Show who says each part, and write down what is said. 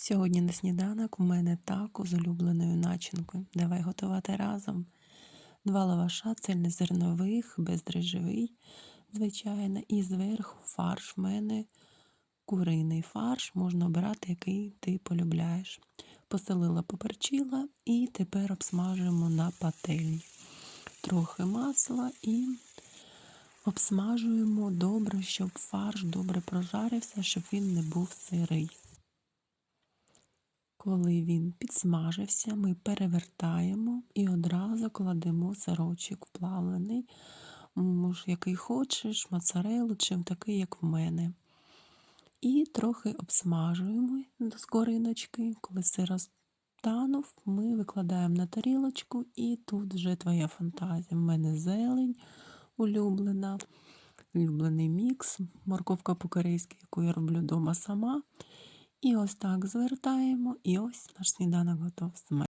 Speaker 1: Сьогодні на сніданок у мене тако з улюбленою начинкою. Давай готувати разом. Два лаваша цельнозернових, бездріжджовий, звичайно, і зверху фарш. В мене куриний фарш, можна обирати, який ти полюбляєш. Поселила, поперчила і тепер обсмажуємо на пательні. Трохи масла і обсмажуємо добре, щоб фарш добре прожарився, щоб він не був сирий. Коли він підсмажився, ми перевертаємо і одразу кладемо сирочок плавлений, може, який хочеш, моцарелу чи такий, як в мене. І трохи обсмажуємо до скориночки. Коли сир розтанув, ми викладаємо на тарілочку, і тут вже твоя фантазія. В мене зелень улюблена, улюблений мікс, морковка по-корейськи, яку я роблю вдома сама. І ось так звертаємо, і ось наш сніданок готов.